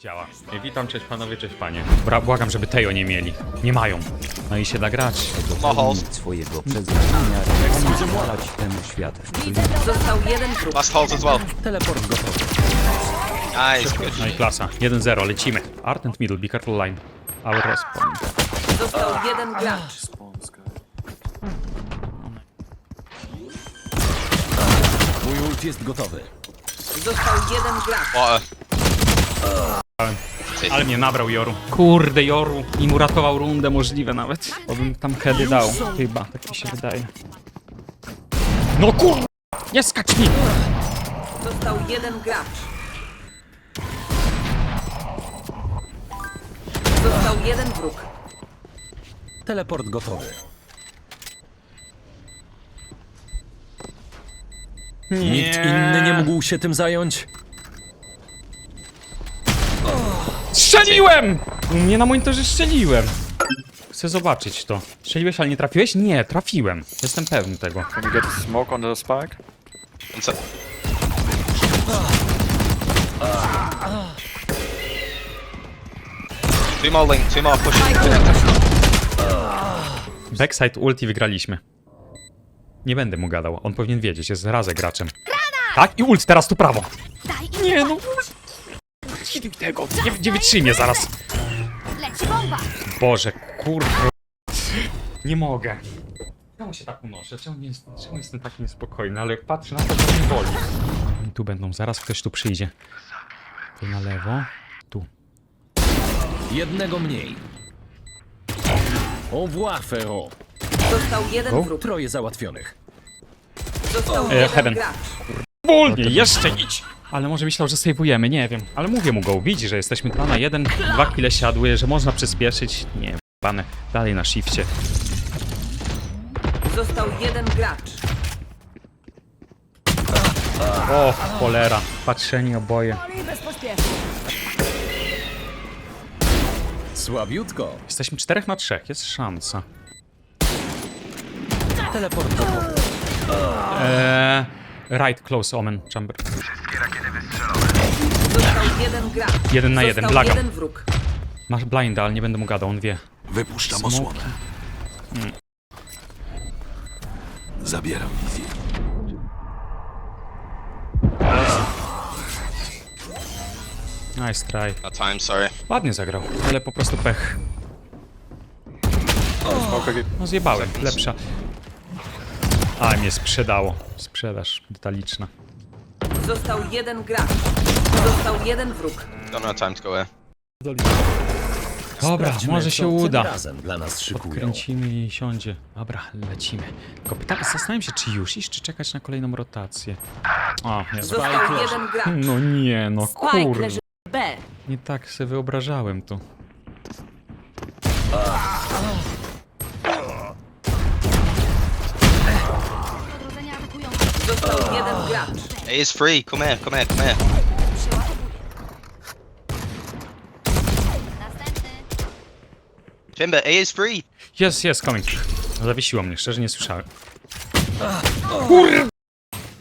Działa. Witam, cześć panowie, cześć panie. Bra, błagam, żeby Tejo nie mieli. Nie mają. No i się da grać. Mahals. swojego przeznaczenia i pozwalać temu świat. Został jeden wróg. Last as well. Teleport gotowy. Nice, good. No i klasa. 1-0, lecimy. Art and middle, be careful line. Our respawn. Został jeden gracz. Mój ult jest gotowy. Został jeden gracz. Water. Ale mnie nabrał Joru. Kurde, Joru. Im uratował rundę możliwe nawet. Bo bym tam heady dał. Chyba, tak mi się wydaje. No kurde! Nie skacz mi! Został jeden gracz. Został jeden wróg. Teleport gotowy. Nikt inny nie mógł się tym zająć. Strzeliłem! U mnie na monitorze strzeliłem. Chcę zobaczyć to. Strzeliłeś, ale nie trafiłeś? Nie, trafiłem. Jestem pewny tego. Can you get a smoke on the spike? Sec. Two more link, two more pushing. Backside ulti wygraliśmy. Nie będę mu gadał, on powinien wiedzieć, jest razem graczem. Tak? I ult teraz tu prawo. Nie no. Nie daj tego, nie, nie wytrzymie zaraz. Leci bomba! Boże, kurde. Nie mogę. Czemu się tak unoszę? Czemu, nie, czemu jestem taki niespokojny? Ale jak patrzę na to, to mnie boli. Oni tu będą, zaraz ktoś tu przyjdzie. Tu na lewo, tu. Jednego mniej. Revoir, Fero. Został jeden O. wróg. Troje załatwionych. Został E, jeden heaven. gracz. Wolniej, jeszcze idź! Ale może myślał, że sejwujemy, nie wiem. Ale mówię mu go, widzi, że jesteśmy 2 na 1, dwa kile siadły, że można przyspieszyć. Nie, pane, dalej na shifcie. Został jeden gracz. O, cholera, patrzeni oboje. Słabiutko. Jesteśmy 4 na 3, jest szansa. Teleport. Eee, right close omen chamber. Został jeden gracz. Jeden na jeden, Został blagam. jeden wróg. Masz blinda, ale nie będę mu gadał, on wie. Wypuszczam Smoki. osłonę. Zabieram wizję. Nice try. That time, sorry. Ładnie zagrał, ale po prostu pech. No zjebałem, lepsza. A, mnie sprzedało. Sprzedaż detaliczna. Został jeden gracz. Został jeden wróg. Have time to go. Dobra, Sprawdźmy, może co się tym uda. razem dla nas szykują. Podkręcimy i siądzie. Dobra, lecimy. Tylko pytam, zastanawiam się, czy już iść, czy czekać na kolejną rotację. O, nie. Został jeden gracz. No nie, no Spike kurde. leży B. Nie tak sobie wyobrażałem to. Został jeden gracz. It is free. Come here, come here, come here. Timber, A is free. Jest, jest, coming. Zawiesiło mnie, szczerze nie słyszałem. Kurde!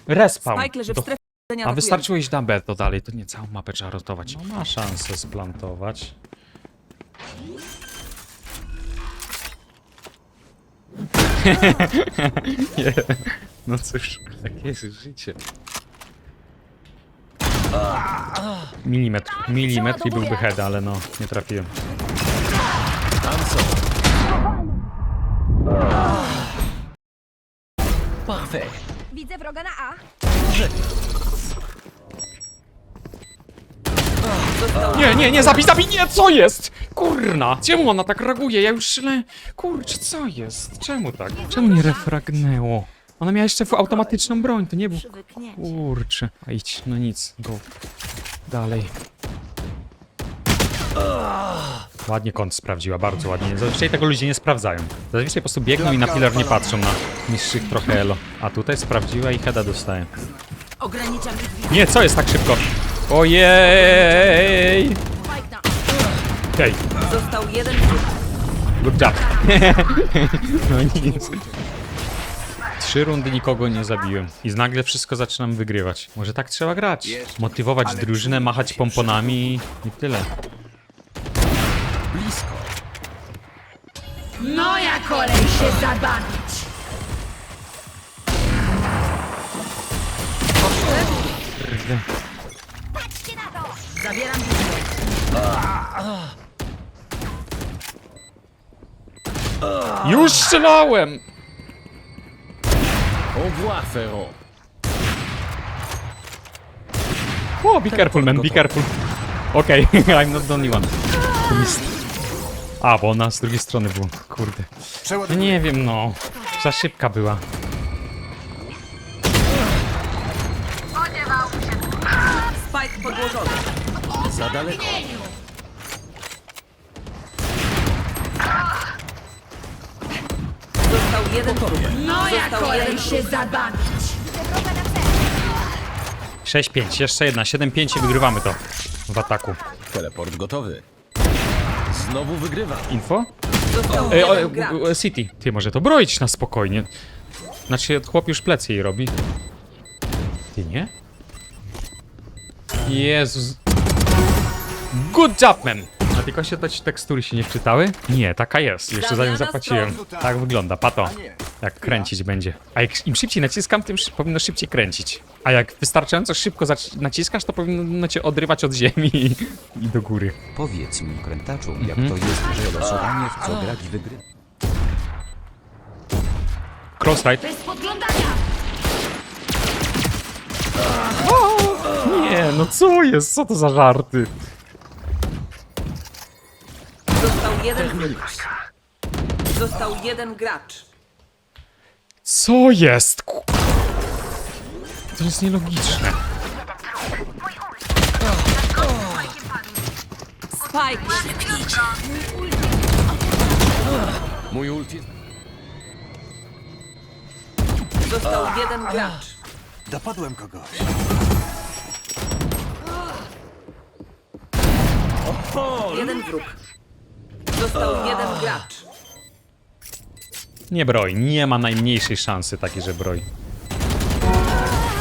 Respawn. Spike leży w Do- strefie. A wystarczyło iść na B, to dalej, to nie całą mapę trzeba rotować. No ma szansę splantować. No cóż, takie jest życie. Milimetr, milimetr i byłby head, ale no, nie trafiłem. Tam są. Widzę wroga na A. Nie, nie, nie, zabij, zabij, nie, co jest? Kurna, czemu ona tak reaguje? Ja już szle... Kurczę, co jest? Czemu tak? Czemu nie refragnęło? Ona miała jeszcze automatyczną broń, to nie był... Kurczę. A idź, no nic, go. Dalej. Ładnie kąt sprawdziła, bardzo ładnie. Zazwyczaj tego ludzie nie sprawdzają. Zazwyczaj po prostu biegną i na pilar nie patrzą na niższych trochę elo. A tutaj sprawdziła i heada dostaje. Ograniczam ich widzę. Nie, co jest tak szybko? Ojej! Hej, Został jeden wróg. good job. no nic. Trzy rundy nikogo nie zabiłem. I nagle wszystko zaczynam wygrywać. Może tak trzeba grać. Motywować drużynę, machać pomponami i tyle. Moja kolej się zabawić. Patrzcie na to! Zabieram. Już strzelałem! Au revoir, Ferro. O, be careful, man, be careful. Okej, I'm not the only one. To jest- A, bo ona z drugiej strony była. Kurde. No nie wiem, no. Za szybka była. Spike podłożony. Za daleko. Został jeden wróg. Moja Został kolej się zabawić. Widzę wroga na cel. 6-5, jeszcze jedna, 7-5 i wygrywamy to w ataku. Teleport gotowy. Znowu wygrywa. Info? Został E, o, jeden gracz. e, City. Ty, może to broić na spokojnie. Znaczy, chłop już plecy jej robi. Ty nie? Jezus. Good job, man! Tylko się te tekstury się nie wczytały? Nie, taka jest. Jeszcze za nią Damiana zapłaciłem. Strong. Tak wygląda, pato. Jak kręcić będzie. A jak im szybciej naciskam, tym szy- powinno szybciej kręcić. A jak wystarczająco szybko naciskasz, to powinno cię odrywać od ziemi i, i do góry. Powiedz mi, krętaczu, jak to jest, że losowanie w co grać wygrywa. Crossride. Bez podglądania. Nie, no co jest? Co to za żarty? Został jeden wróg. Został jeden gracz. Co jest? Ku- To jest nielogiczne. Spike. Mój ult jest... Został jeden gracz. Dopadłem kogoś. Jeden wróg. Został jeden gracz. Nie broj, nie ma najmniejszej szansy takiej, że broj.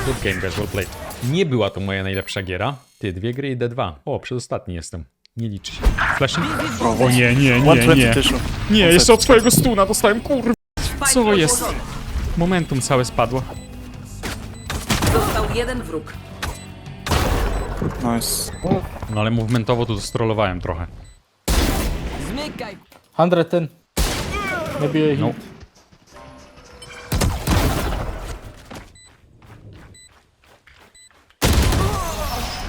Good game, guys, well played. Nie była to moja najlepsza giera. Ty, dwie gry i D2. O, przedostatni jestem. Nie liczy się. Flashing? O nie, nie, nie, 120 nie. Nie, jeszcze od twojego stuna dostałem, kur... Co jest? Momentum całe spadło. Został jeden wróg. Nice. No ale movementowo tu strollowałem trochę. 110. Maybe a hit.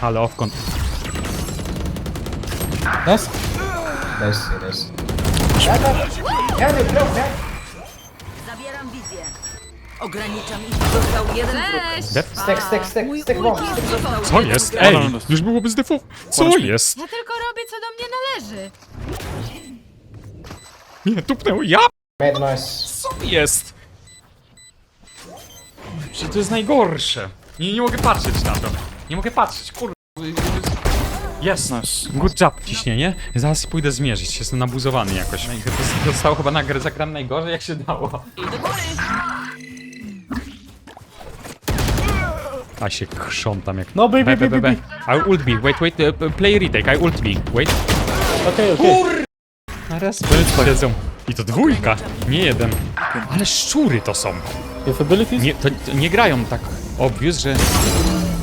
Ale offkąt. Nice. Zabieram wizję. Ograniczam ich. Został jeden wróg. Def? Stek, stek, stek, stek Został Co jeden jest? Ej, już byłoby z defów. Co jest? Ja tylko robię, co do mnie należy. Nie, tupnęło. Ja Co jest? Przecież to jest najgorsze. Nie, nie mogę patrzeć na to. Nie mogę patrzeć, kur... Jest. Nice. Good job, ciśnienie. Zaraz pójdę zmierzyć. Jestem nabuzowany jakoś. To zostało chyba na grę zagram najgorzej, jak się dało. A się krzątam jak... No, baby, baby, baby. I ult B. Wait, wait. Uh, play retake. I ult B. Wait. Okay, okay. Na raz siedzą. I to dwójka, nie jeden. Ale szczury to są. Nie, to, to nie grają tak obvious, że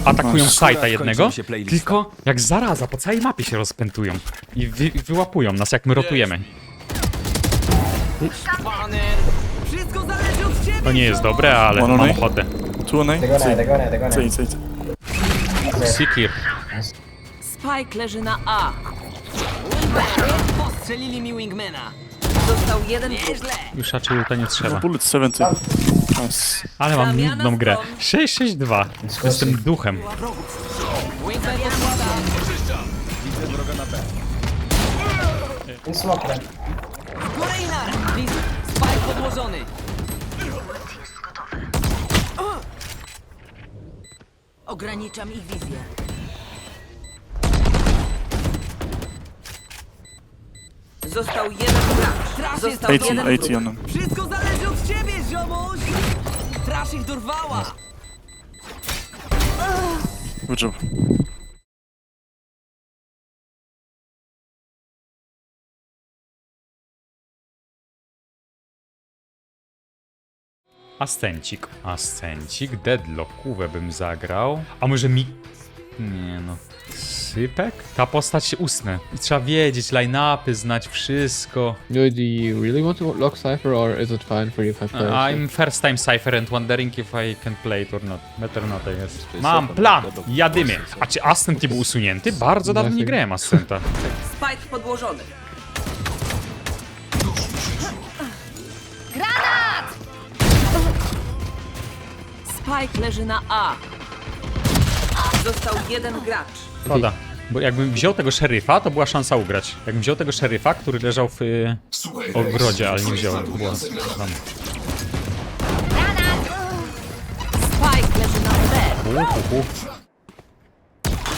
atakują sajta jednego, tylko jak zaraza po całej mapie się rozpętują i wy, wyłapują nas jak my rotujemy. To nie jest dobre, ale One on mam A? ochotę. Two on. Sikir. Spike leży na A. Postrzelili mi Wingmana. Został jeden wróg. Już raczej ulta nie trzeba. Bullet 70. Nice. Ale mam Zamiana nudną grę. stron. 662. Jestem duchem. Wingman podkłada. Kolejna! Spike podłożony. Ograniczam ich wizję. Został jeden gracz. Został 80, jeden 80 wróg. on them. Wszystko zależy od ciebie, ziomuś! Straż ich dorwała! Good job. Ascencik. Ascencik, Deadlock, bym zagrał. A może mi... Nie no. Sypek? Ta postać się usnę. I trzeba wiedzieć, line-upy, znać wszystko. Do you really want to lock Cypher, or is it fine for you if I play? I'm first time Cypher and wondering if I can play it or not. Better not, I guess. Mam plan! Jadymy! A czy Ascent nie był usunięty? Bardzo dawno nie grałem Ascenta. Spike podłożony. Granat! Spike leży na A. Został jeden gracz. Szkoda. Bo jakbym wziął tego szeryfa, to była szansa ugrać. Jakbym wziął tego szeryfa, który leżał w y, Słuchaj, ogrodzie, ale nie wziąłem. Błąd. Granat! Spike leży na B. Hu, hu, hu.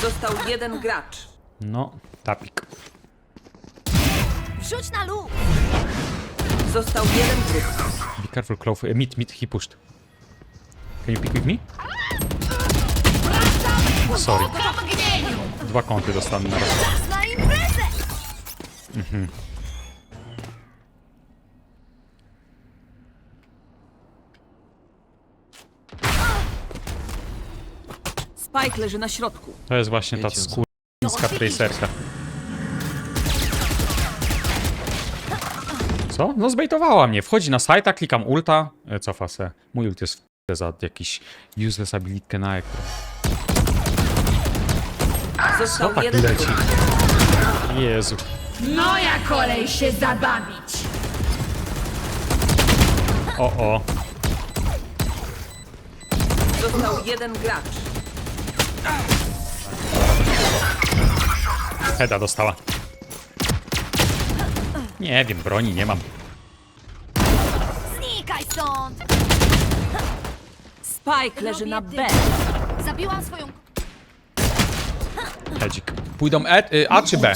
Został jeden gracz. No, tapik. Wrzuć na lód! Został jeden gracz. Be careful, Clove. Meet, meet, he pushed. Can you pick with me? Sorry. Dwa kąty dostanę na raz. Imprezę! Spike leży na środku. To jest właśnie ta skórka tracerka. Co? No zbejtowała mnie. Wchodzi na sajta, klikam ulta, e, cofa se. Mój ult jest za jakiś useless abilitkę na ekran. Został tak jeden leci? gracz. Jezu. Moja kolej się zabawić! O, o. Został jeden gracz. Heda dostała. Nie wiem, broni nie mam. Znikaj stąd! Spike leży na B. Zabiłam swoją... Hedzik. Pójdą e, y, A czy B?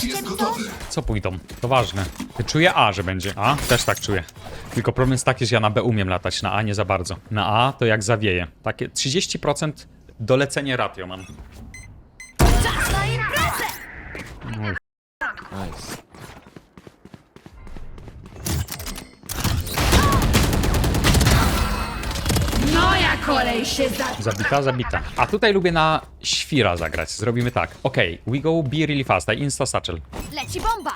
Co pójdą? To ważne. Czuję A, że będzie. A? Też tak czuję. Tylko problem jest taki, że ja na B umiem latać, na A nie za bardzo. Na A to jak zawieje. Takie 30% dolecenie ratio mam. Czas na imprezę! Nice. Kolej się zabawić! Zabita, zabita. A tutaj lubię na świra zagrać. Zrobimy tak. Okej, we go be really fast. I insta satchel. Leci bomba!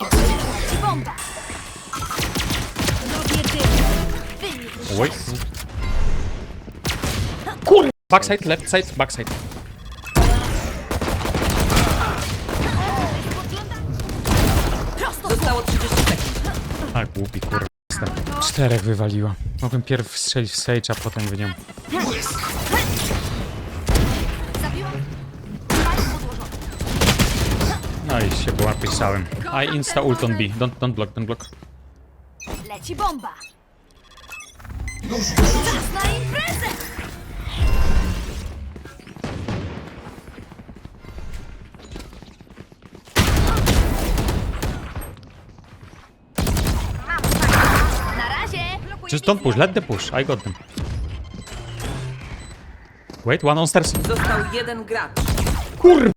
Leci bomba! Robię dym! Wynik! Oj. Kur... Backside, left side, backside. Prosto Zostało 30 sekund. A głupi kur... Czterech wywaliła. Mogłem pierw strzelić w Sage, a potem w nią. No i się połapisałem. I insta ult on B. Don't, don't block, don't block. Leci bomba! Czas na imprezę! Just don't push, let the push. I got them. Wait, one on stairs. Został jeden gracz. Kur...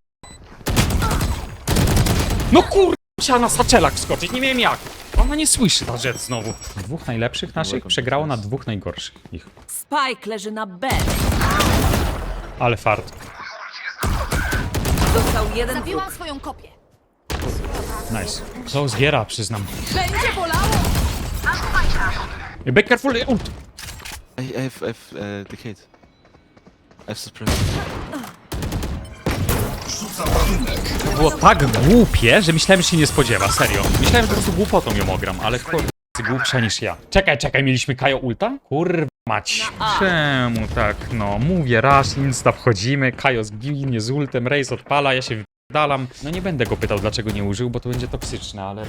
No kur... Musiała na saczelak wskoczyć, nie wiem jak. Ona nie słyszy ta rzecz znowu. Dwóch najlepszych naszych przegrało na dwóch najgorszych ich. Spike leży na B. Ale fart. Został jeden Zabiłam gracz. swoją kopię. Nice. Close giera, przyznam. Będzie bolało! Be careful, ult. I, I have, I have uh, decayed. I have suppressed. Ładunek. Było tak głupie, że myślałem, że się nie spodziewa, serio. Myślałem, że po prostu głupotą ją ogram, ale kurde, głupsza niż ja. Czekaj, czekaj, mieliśmy Kajo ulta? Kurwa mać. Czemu tak, no, mówię, raz, insta wchodzimy, Kajo zginie z ultem, Raze odpala, ja się wydalam. No nie będę go pytał, dlaczego nie użył, bo to będzie toksyczne, ale...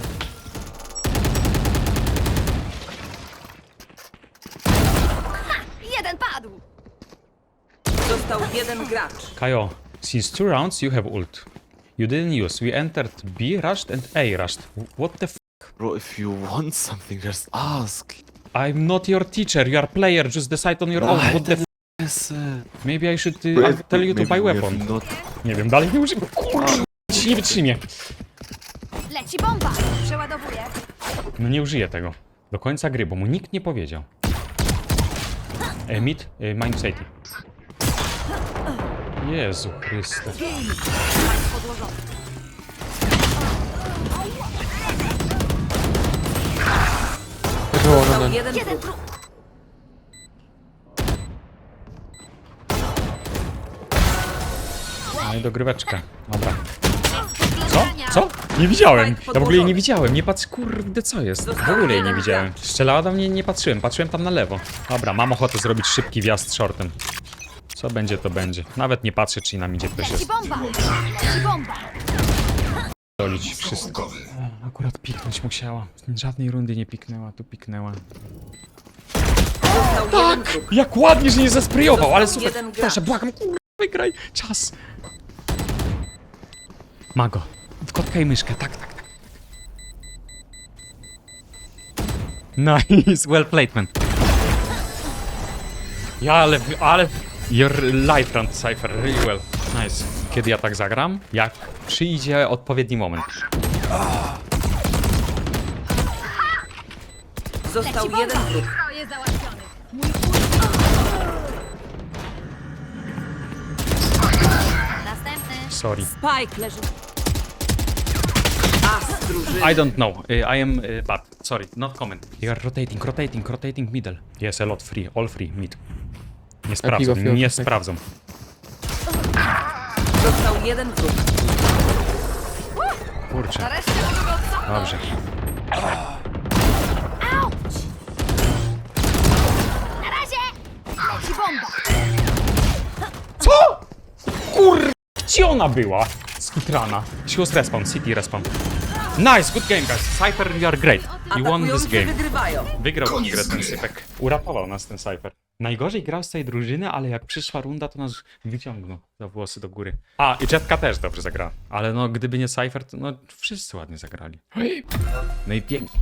Jeden padł! Został jeden gracz. Kajo, since two rounds you have ult. You didn't use, we entered B rushed and A rushed. What the f... Bro, if you want something, just ask. I'm not your teacher, you are player, just decide on your own. What the f- Yes, Maybe I should uh, tell you to buy weapon. Not... Nie wiem, dalej nie używam. Kurwa, ci nie wytrzymie. Leci bomba! Przeładowuję. No nie użyję tego. Do końca gry, bo mu nikt nie powiedział. E, mid, e, mind safety. Jezu Chryste. Jeden trup. No i dogryweczka. Dobra. Co? Co? Nie widziałem. Ja w ogóle jej nie widziałem. Nie patrz, kurde, co jest? W ogóle jej nie widziałem. Strzelała do mnie, nie patrzyłem. Patrzyłem tam na lewo. Dobra, mam ochotę zrobić szybki wjazd shortem. Co będzie, to będzie. Nawet nie patrzę, czy nam idzie ktoś Leci jest. bomba! Leci bomba! Dolić wszystko. E, Akurat piknąć musiała. Żadnej rundy nie piknęła, tu piknęła. Został jeden wróg. Jak ładnie, że nie zesprejował, ale Został super. jeden gracz. Proszę, błagam, kurwa, wygraj. Czas. Mago. W kotkę i myszkę, tak, tak, tak. Nice, well played, man. Ja, ale, ale... Your life run, Cypher, really well. Nice. Kiedy ja tak zagram? Jak przyjdzie odpowiedni moment. Został jeden wróg. Troje. Następny. Sorry. Spike leży. As drużyny. I don't know. Uh, I am uh, bad. Sorry, not comment. You are rotating, rotating, rotating middle. Yes, a lot free, all free, mid. Nie sprawdzą, nie tak. sprawdzą. Został jeden wróg. Kurczę, Nareszcie dobrze. Auć! Na razie! Leci bomba! Co? Kur... Gdzie ona była? Skitrana. She was respawn, city respawn. Nice, good game guys. Cypher, you are great. You won this Atakujący game. wygrywają. Wygrał Koniec grę ten sypek. Uratował nas ten Cypher. Najgorzej grał z tej drużyny, ale jak przyszła runda, to nas wyciągnął za włosy do góry. A, i Jetka też dobrze zagrała. Ale no, gdyby nie Cypher, to no, wszyscy ładnie zagrali. No i pięknie.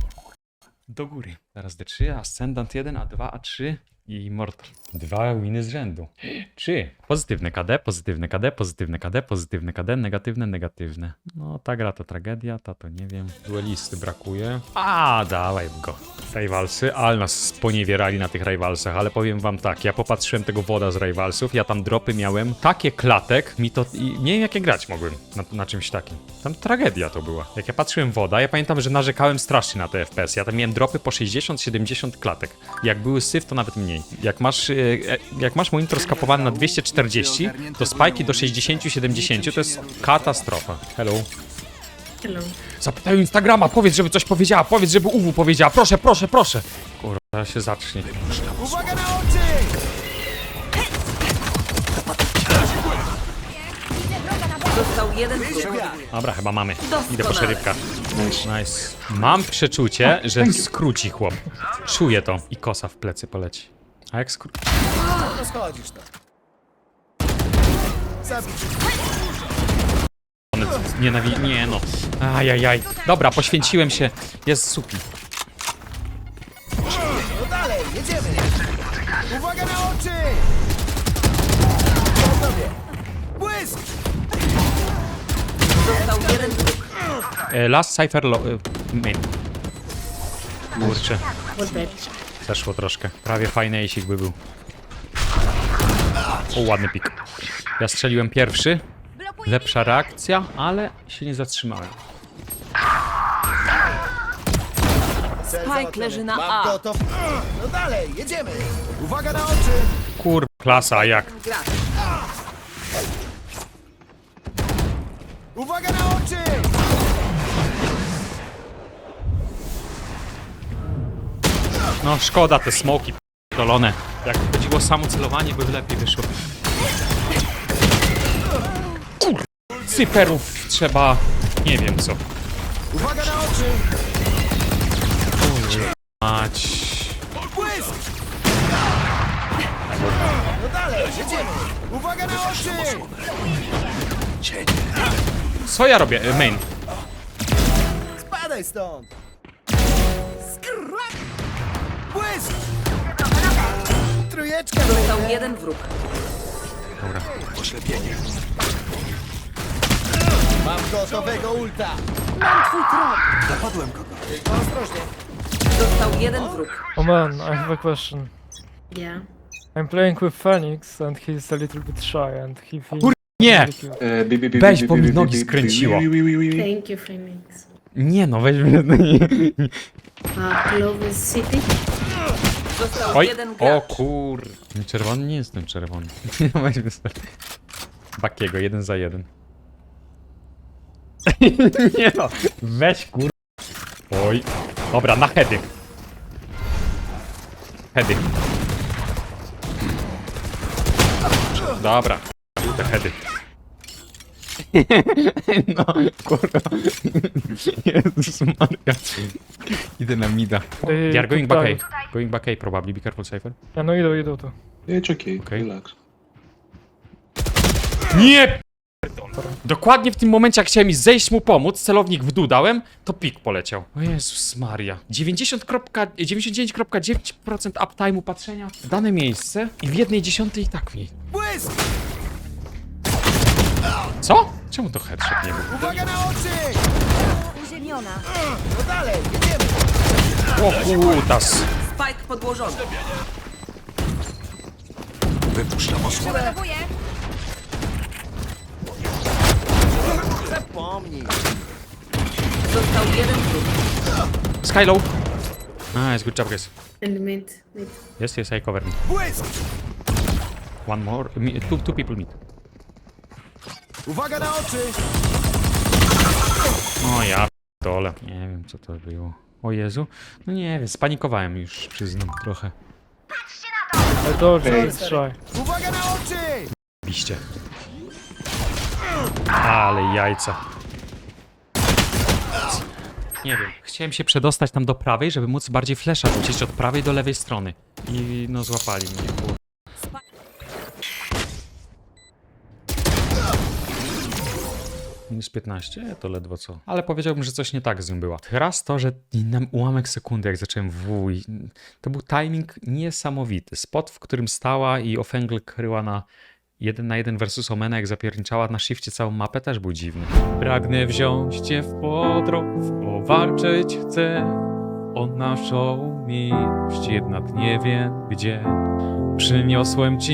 Do góry. Teraz D3, Ascendant 1, A2, A3 i Immortal. Dwa winy z rzędu. Trzy. Pozytywne KD, pozytywne KD, pozytywne KD, pozytywne KD, negatywne, negatywne. No, ta gra to tragedia, ta to nie wiem. Duelisty brakuje. A, dawaj go. Rivalsy, ale nas sponiewierali na tych Rivalsach, ale powiem wam tak, ja popatrzyłem tego woda z Rivalsów, ja tam dropy miałem, takie klatek, mi to, i nie wiem jakie grać mogłem na, na czymś takim. Tam tragedia to była. Jak ja patrzyłem woda, ja pamiętam, że narzekałem strasznie na te FPS, ja tam miałem dropy po 60-70 klatek. Jak były syf, to nawet mniej. Jak masz, e, e, jak masz monitor skapowany na 240, to spajki do 60-70 to jest katastrofa. Hello. Zapytają Instagrama, powiedz, żeby coś powiedziała, powiedz, żeby UW powiedziała, proszę, proszę, proszę. Kurwa, się zacznie. Wroga na. Został jeden. Dobra, chyba mamy. Idę po szerybka. Nice. Mam przeczucie, że skróci chłop. Czuję to. I kosa w plecy poleci. A jak skróci? One Nienawi... Nie no. Ajajaj. Dobra, poświęciłem się. Jest supi. Został jeden wróg. E, last Cypher lo... E, main. Kurczę. Zeszło troszkę. Prawie fajny jeśli by był. O, ładny pik. Ja strzeliłem pierwszy. Lepsza reakcja, ale się nie zatrzymałem. Spike leży na A. No dalej, jedziemy! Uwaga na oczy! Kur... klasa, jak? Gracz. Uwaga na oczy! No szkoda te smoki dolone. Jak chodziło o samo celowanie, by lepiej wyszło. Kur... Cyperów trzeba... nie wiem co. Uwaga na oczy! Mać... Błysk! No dalej, jedziemy! Uwaga na oczy! Co ja robię? E, Main. Spadaj stąd! Trójeczka Został jeden wróg. Dobra. Mam gotowego ulta! Został jeden wróg. Oh man, I have a question. Yeah. I'm playing with Phoenix and he's a little bit shy and he feels Kur- Nie! really cute. Weź, bo mi nogi skręciło. Thank you, Phoenix. Nie no, weź Uh, Clovis City. Został Oj, jeden o gracz. kur... Czerwony? Nie jestem czerwony. Weźmy sobie. Bakiego, jeden za jeden. Nie no, weź kur... Oj. Dobra, na heady. Heady. Dobra, te heady. No, kurwa. Jezus Maria. Idę na mida. They They are going took back. A. Going back A probably. Be careful, Cypher. Yeah, no idą, idą tu. Okay. Nie! Dokładnie w tym momencie, jak chciałem mi zejść mu pomóc, celownik w dół dałem, to pik poleciał. O Jezus Maria. 90 kropka- 99,9% uptime'u patrzenia w dane miejsce i w jednej dziesiątej i tak mniej. Błysk! Co? Czemu to headshot nie był? Uwaga na oczy! Uziemiona. No dalej, jedziemy! O kutas. Spike podłożony. Przeładowuję. Zapomnij! Został jeden wróg. Skylow. Nice, good job guys. And mid. Mid. Yes, yes, I cover me. Błysk! One more, me, two, two people meet. Uwaga na oczy! O ja dole. Nie wiem co to było. O Jezu. No nie wiem, spanikowałem już, przyznam trochę. You it's shy. Uwaga na oczy! Biście. Ale jajca. Nie wiem, chciałem się przedostać tam do prawej, żeby móc bardziej flesza rzucić od prawej do lewej strony. I no złapali mnie, kur... Minus 15? To ledwo co. Ale powiedziałbym, że coś nie tak z nim było. Raz to, że na ułamek sekundy, jak zacząłem W to był timing niesamowity. Spot, w którym stała i Ofengle kryła na jeden na jeden versus Omena, jak zapierniczała na shifcie całą mapę, też był dziwny. Pragnę wziąć cię w podrog, powalczyć chcę o naszą miłość, jednak nie wiem gdzie. Przyniosłem ci